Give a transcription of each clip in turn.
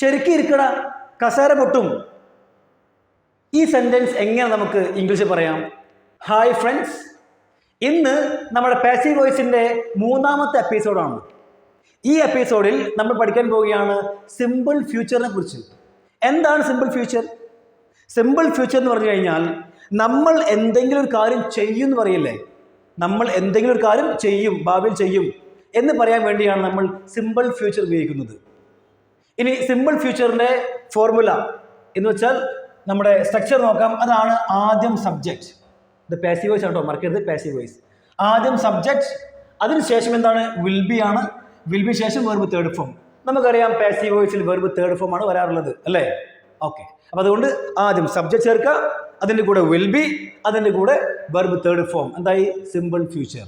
ശരിക്കും ഇരിക്കട. കസേര പൊട്ടും. ഈ സെന്റൻസ് എങ്ങനെ നമുക്ക് ഇംഗ്ലീഷിൽ പറയാം? ഹായ് ഫ്രണ്ട്സ് ഇന്ന് നമ്മുടെ പാസീവ് വോയിസിന്റെ മൂന്നാമത്തെ എപ്പിസോഡാണ് ഈ എപ്പിസോഡിൽ നമ്മൾ പഠിക്കാൻ പോവുകയാണ് സിമ്പിൾ ഫ്യൂച്ചറിനെ കുറിച്ച്. എന്താണ് സിമ്പിൾ ഫ്യൂച്ചർ സിമ്പിൾ ഫ്യൂച്ചർ എന്ന് പറഞ്ഞു കഴിഞ്ഞാൽ നമ്മൾ എന്തെങ്കിലും ഒരു കാര്യം ചെയ്യും എന്ന് പറയില്ലേ? നമ്മൾ എന്തെങ്കിലും ഒരു കാര്യം ചെയ്യും ഭാവിയിൽ ചെയ്യും എന്ന് പറയാൻ വേണ്ടിയാണ് നമ്മൾ സിമ്പിൾ ഫ്യൂച്ചർ ഉപയോഗിക്കുന്നത്. ഇനി സിമ്പിൾ ഫ്യൂച്ചറിന്റെ ഫോർമുല എന്ന് വെച്ചാൽ നമ്മുടെ സ്ട്രക്ചർ നോക്കാം. അതാണ് ആദ്യം സബ്ജക്റ്റ് ഇത് പാസീവ് വോയിസ് ആണോ മറക്കരുത്. പാസീവ് വോയിസ് ആദ്യം സബ്ജക്റ്റ് അതിനുശേഷം എന്താണ്? വിൽ ബി ആണ്. വിൽ ബി ശേഷം വെർബ് തേർഡ് ഫോം നമുക്കറിയാം പാസീവ് വോയിസിൽ വെർബ് തേർഡ് ഫോം ആണ് വരാറുള്ളത്. അല്ലേ? ഓക്കെ അപ്പോൾ അതുകൊണ്ട് ആദ്യം സബ്ജക്റ്റ് ചേർക്കുക അതിന്റെ കൂടെ വിൽ ബി അതിന്റെ കൂടെ വെർബ് തേർഡ് ഫോം എന്തായി? സിമ്പിൾ ഫ്യൂച്ചർ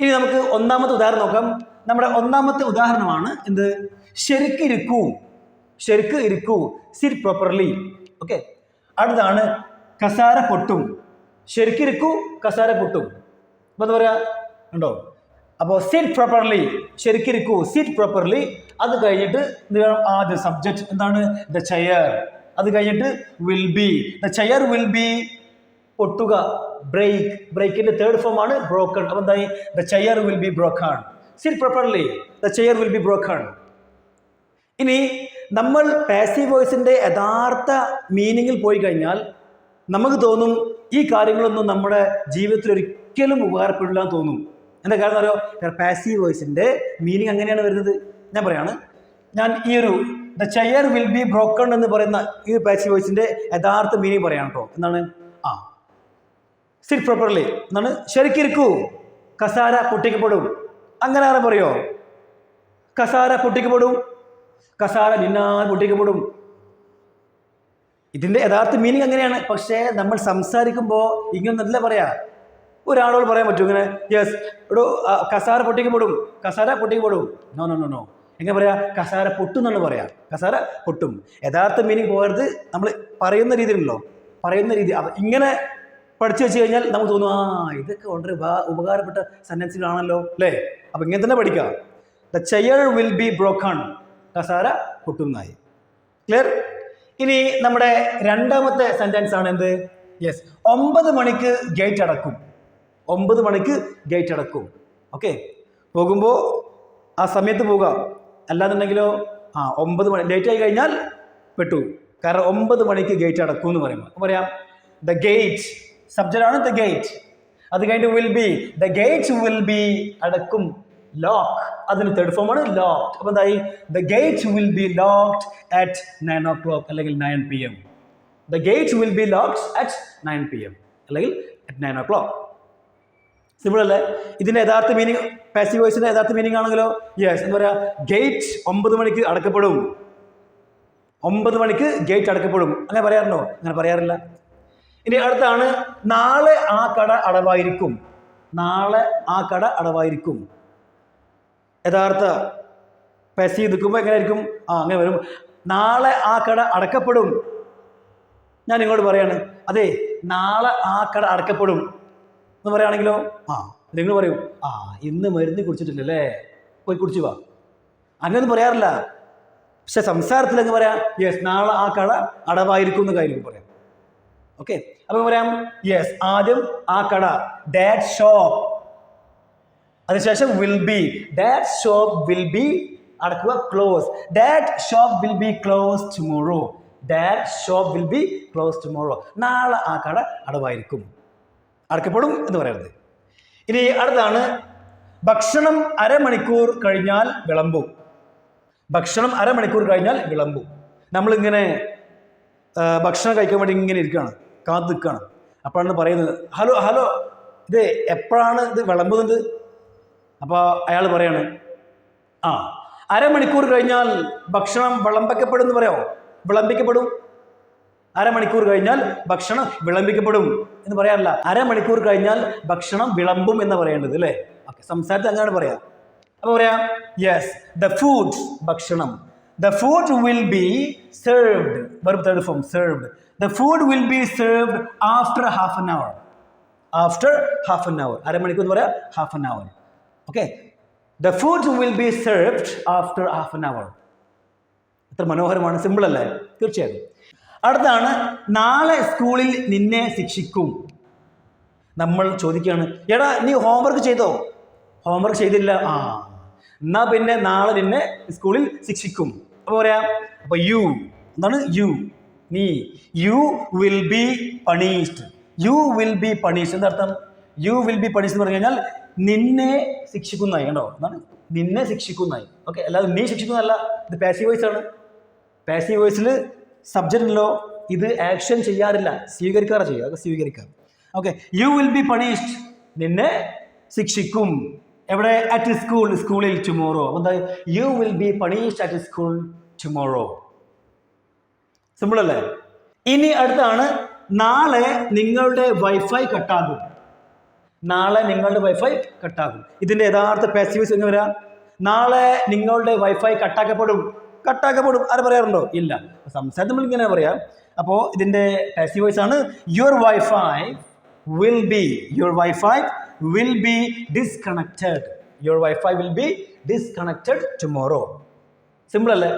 ഇനി നമുക്ക് ഒന്നാമത്തെ ഉദാഹരണം നോക്കാം. നമ്മുടെ ഒന്നാമത്തെ ഉദാഹരണമാണ് എന്ത്? ശരിക്ക് ഇരിക്കൂ. ശരിക്ക് ഇരിക്കൂ. സിറ്റ് പ്രോപ്പർലി ഓക്കെ അടുത്താണ് കസാര പൊട്ടും. ശരിക്ക് ഇരിക്കൂ കസാര പൊട്ടും. അപ്പൊ എന്താ പറയാ? ഉണ്ടോ അപ്പോൾ സിറ്റ് പ്രോപ്പർലി ശരിക്ക് ഇരിക്കൂ സിറ്റ് പ്രോപ്പർലി അത് കഴിഞ്ഞിട്ട് ആദ്യ സബ്ജക്റ്റ് എന്താണ്? ദ ചെയർ അത് കഴിഞ്ഞിട്ട് will be the chair will be പൊട്ടുക. Break ബ്രേക്കിന്റെ തേർഡ് ഫോം ആണ് ബ്രോക്കൺ അപ്പൊ എന്തായി? The chair will be broken sit properly the chair will be broken ഇനി നമ്മൾ പാസീവ് വോയിസിന്റെ യഥാർത്ഥ മീനിങ്ങിൽ പോയി കഴിഞ്ഞാൽ നമുക്ക് തോന്നും ഈ കാര്യങ്ങളൊന്നും നമ്മുടെ ജീവിതത്തിൽ ഒരിക്കലും ഉപകാരപ്പെടില്ല എന്ന് തോന്നും. എന്താ കാരണം അറിയോ? പാസീവ് വോയിസിന്റെ മീനിങ് അങ്ങനെയാണ് വരുന്നത്. ഞാൻ പറയാണ് ഞാൻ ഈ ഒരു the chair will be broken എന്ന് പറയുന്ന ഈ ഒരു പാസീവ് വോയിസിന്റെ യഥാർത്ഥ മീനിങ് പറയാം കേട്ടോ എന്താണ്? ആ. സിറ്റ് പ്രോപ്പർലി എന്നാണ് ശരിക്കിരിക്കൂ. കസാര പൊട്ടിക്കപ്പെടും. അങ്ങനെ ആരും പറയോ? കസാര പൊട്ടിക്കപ്പെടും. കസാര നിന്നാൽ പൊട്ടിക്കപ്പെടും. ഇതിന്റെ യഥാർത്ഥ മീനിങ് അങ്ങനെയാണ്. പക്ഷേ നമ്മൾ സംസാരിക്കുമ്പോൾ ഇങ്ങനെ നല്ല പറയാ. ഒരാളോട് പറയാൻ പറ്റും ഇങ്ങനെ യെസ് ഒരു കസാര പൊട്ടിക്കപ്പെടും. കസാര പൊട്ടിക്കപ്പെടും. നോ നോ നോ നോ എങ്ങനെ പറയാ? കസാര പൊട്ടും എന്നാണ് പറയാ. കസാര പൊട്ടും. യഥാർത്ഥ മീനിങ് പോകരുത് നമ്മൾ പറയുന്ന രീതിയിലല്ലോ. പറയുന്ന രീതി ഇങ്ങനെ പഠിച്ചു വെച്ച് കഴിഞ്ഞാൽ നമുക്ക് തോന്നും ആ ഇതൊക്കെ വളരെ ഉപ- ഉപകാരപ്പെട്ട സെന്റൻസുകളാണല്ലോ അല്ലേ? അപ്പം ഇങ്ങനെ തന്നെ പഠിക്കാം the chair will be broken കസാര പൊട്ടുന്നായി ക്ലിയർ ഇനി നമ്മുടെ രണ്ടാമത്തെ സെന്റൻസ് ആണ് എന്ത്? യെസ് ഒമ്പത് മണിക്ക് ഗേറ്റ് അടക്കും. ഒമ്പത് മണിക്ക് ഗേറ്റ് അടക്കും. ഓക്കെ പോകുമ്പോൾ ആ സമയത്ത് പോകാം അല്ലാന്നുണ്ടെങ്കിലോ ആ ഒമ്പത് മണി ലേറ്റ് ആയി കഴിഞ്ഞാൽ പെട്ടു. കാരണം ഒമ്പത് മണിക്ക് ഗേറ്റ് അടക്കും എന്ന് പറയുമ്പോൾ പറയാം ദ ഗേറ്റ് സബ്ജക്റ്റ് ആണ് ദ ഗേറ്റ് അത് കഴിഞ്ഞിട്ട് will be the gate will be അടക്കും. ലോക്ക് അതിന് തേർഡ് ഫോം ആണ് ലോക്ക് അപ്പോൾ എന്തായി? The gate will be locked at nine o'clock അല്ലെങ്കിൽ nine P M the gate will be locked at nine P M അല്ലെങ്കിൽ at nine o'clock simple അല്ലേ? ഇതിന്റെ യഥാർത്ഥ മീനിങ് പാസീവ് വോയിസിന്റെ യഥാർത്ഥ മീനിങ് ആണെങ്കിലോ യെസ് എന്താ പറയാ? ഗേറ്റ് ഒമ്പത് മണിക്ക് അടക്കപ്പെടും. ഒമ്പത് മണിക്ക് ഗേറ്റ് അടക്കപ്പെടും. അങ്ങനെ പറയാറുണ്ടോ? അങ്ങനെ പറയാറില്ല. ഇനി അടുത്താണ് നാളെ ആ കട അടവായിരിക്കും. നാളെ ആ കട അടവായിരിക്കും. യഥാർത്ഥ പെസി നിൽക്കുമ്പോൾ എങ്ങനെയായിരിക്കും? ആ അങ്ങനെ വരും. നാളെ ആ കട അടക്കപ്പെടും. ഞാൻ ഇങ്ങോട്ട് പറയാണ് അതെ നാളെ ആ കട അടക്കപ്പെടും. എന്ന് പറയുകയാണെങ്കിലോ? ആ നിങ്ങൾ പറയും ആ ഇന്ന് മരുന്ന് കുടിച്ചിട്ടില്ലല്ലേ? പോയി കുടിച്ചു വാ. അങ്ങനെയൊന്നും പറയാറില്ല. പക്ഷെ സംസാരത്തിൽ അങ്ങ് പറയാം യെസ് നാളെ ആ കട അടവായിരിക്കും എന്ന് കാര്യം പറയാം. ഓക്കെ അപ്പൊ പറയാം. യെസ് ആദ്യം ആ കട. ഡാറ്റ് ഷോപ്പ് അതിനുശേഷം will be that shop will be അടക്കുക close that shop will be close tomorrow that shop will be close tomorrow നാളെ ആ കട അടവായിരിക്കും. അടക്കപ്പെടും എന്ന് പറയരുത്. ഇനി അടുത്താണ്. ഭക്ഷണം അരമണിക്കൂർ കഴിഞ്ഞാൽ വിളമ്പും. ഭക്ഷണം അരമണിക്കൂർ കഴിഞ്ഞാൽ വിളമ്പും. നമ്മളിങ്ങനെ ഭക്ഷണം കഴിക്കാൻ വേണ്ടി ഇങ്ങനെ ഇരിക്കുകയാണ്. കാത്തു നിൽക്കുകയാണ് അപ്പോഴാണ് പറയുന്നത് ഹലോ ഹലോ ഇത് എപ്പോഴാണ് ഇത് വിളമ്പുന്നത്? അപ്പോൾ അയാൾ പറയാണ് ആ അരമണിക്കൂർ കഴിഞ്ഞാൽ ഭക്ഷണം വിളമ്പിക്കപ്പെടും എന്ന് പറയാമോ വിളമ്പിക്കപ്പെടും. അരമണിക്കൂർ കഴിഞ്ഞാൽ ഭക്ഷണം വിളമ്പിക്കപ്പെടും എന്ന് പറയാറില്ല അരമണിക്കൂർ കഴിഞ്ഞാൽ ഭക്ഷണം വിളമ്പും എന്ന് പറയേണ്ടത് അല്ലേ? ഓക്കെ സംസാരത്തിൽ അങ്ങനെയാണ് പറയാം. അപ്പോൾ പറയാം യെസ് ദ ഫുഡ് ഭക്ഷണം. The food will be served വെറും third form served the food will be served after half an hour after half an hour അരമണിക്കൂർ എന്ന് പറയാം half an hour okay the food will be served after half an hour എത്ര മനോഹരമാണ്. Simple അല്ലേ? തീർച്ചയായും അടുത്താണ് നാളെ സ്കൂളിൽ നിന്നെ ശിക്ഷിക്കും. നമ്മൾ ചോദിക്കുകയാണ് എടാ നീ ഹോംവർക്ക് ചെയ്തോ? ഹോംവർക്ക് ചെയ്തില്ല. ആ. എന്നാ പിന്നെ നാളെ നിന്നെ സ്കൂളിൽ ശിക്ഷിക്കും. അപ്പോൾ പറയാം അപ്പോൾ യു എന്താണ് യു നീ you will be punished you will be punished എന്താർത്ഥം you will be punished എന്ന് പറഞ്ഞു കഴിഞ്ഞാൽ നിന്നെ ശിക്ഷിക്കുന്നതായി കണ്ടോ? എന്താണ്? നിന്നെ ശിക്ഷിക്കുന്നതായി. ഓക്കെ അല്ലാതെ നീ ശിക്ഷിക്കുന്നതല്ല. ഇത് പാസീവ് വോയിസ് ആണ്. പാസീവ് വോയിസിൽ സബ്ജക്റ്റിലോ ഇത് ആക്ഷൻ ചെയ്യാറില്ല. സ്വീകരിക്കാറ് ചെയ്യുക. അത് സ്വീകരിക്കാം okay you will be punished നിന്നെ ശിക്ഷിക്കും. എവിടെ? അറ്റ് സ്കൂൾ സ്കൂളിൽ ടുമോറോ എന്താ you will be punished at school tomorrow simple അല്ലേ? ഇനി അടുത്താണ്. നാളെ നിങ്ങളുടെ വൈഫൈ കട്ടാകും. നാളെ നിങ്ങളുടെ വൈഫൈ കട്ടാകും. ഇതിന്റെ യഥാർത്ഥ പാസീവ്സ് എന്ന് വരാം? നാളെ നിങ്ങളുടെ വൈഫൈ കട്ടാക്കപ്പെടും. കട്ടാക്കപ്പെടും. ആരും പറയാറുണ്ടോ? ഇല്ല. സംസാരത്തിൽ ഇങ്ങനെ പറയാം. അപ്പോൾ പാസീവ് വോയിസ് ആണ്. Your wifi will Wi-Fi will be disconnected. Your Wi-Fi will be disconnected tomorrow. Simple അല്ലേ?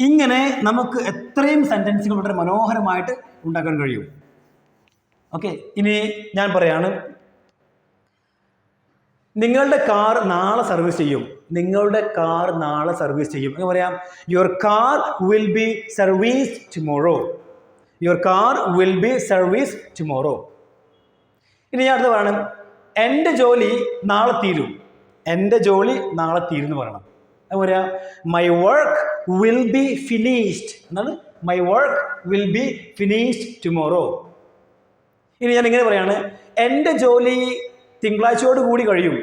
ഇങ്ങനെ നമുക്ക് എത്രയും സെന്റൻസുകൾ വളരെ മനോഹരമായിട്ട് ഉണ്ടാക്കാൻ കഴിയും. ഓക്കെ ഇനി ഞാൻ പറയാണ്. നിങ്ങളുടെ കാർ നാളെ സർവീസ് ചെയ്യും. നിങ്ങളുടെ കാർ നാളെ സർവീസ് ചെയ്യും. എന്ന് പറയാം. Your car will be service tomorrow your car will be service tomorrow ഇനി ഞാൻ അടുത്ത് പറയണം. എന്റെ ജോലി നാളെ തീരും. എന്റെ ജോലി നാളെ തീരും എന്ന് പറയണം പറയാ my work will be finished എന്നാണ് my work will be finished tomorrow ഇനി ഞാൻ ഇങ്ങനെ പറയാണ്. എന്റെ ജോലി തിങ്കളാഴ്ചയോട് കൂടി കഴിയും.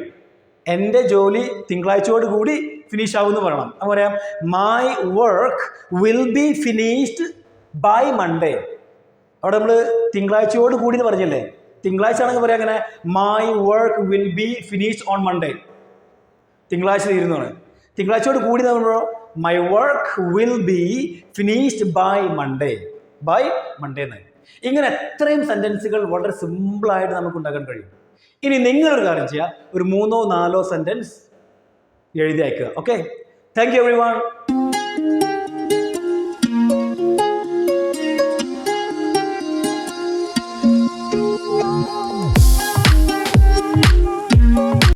എന്റെ ജോലി തിങ്കളാഴ്ചയോട് കൂടി ഫിനിഷ് ആവും എന്ന് പറയണം. അത് പറയാം my work will be finished by Monday അവിടെ നമ്മൾ തിങ്കളാഴ്ചയോട് കൂടി എന്ന് പറഞ്ഞില്ലേ? തിങ്കളാഴ്ച ആണെങ്കിൽ പറയാം അങ്ങനെ my work will be finished on Monday തിങ്കളാഴ്ച തീരുന്നതാണ് തിങ്കളാഴ്ചയോട് കൂടി നമ്മൾ my work will be finished by Monday by Monday എന്ന്. ഇങ്ങനെ എത്രയും സെന്റൻസുകൾ വളരെ സിമ്പിളായിട്ട് നമുക്ക് ഉണ്ടാക്കാൻ കഴിയും. ഇനി നിങ്ങളൊരു കാര്യം ചെയ്യുക. ഒരു മൂന്നോ നാലോ സെന്റൻസ് എഴുതി അയക്കുക. Okay thank you everyone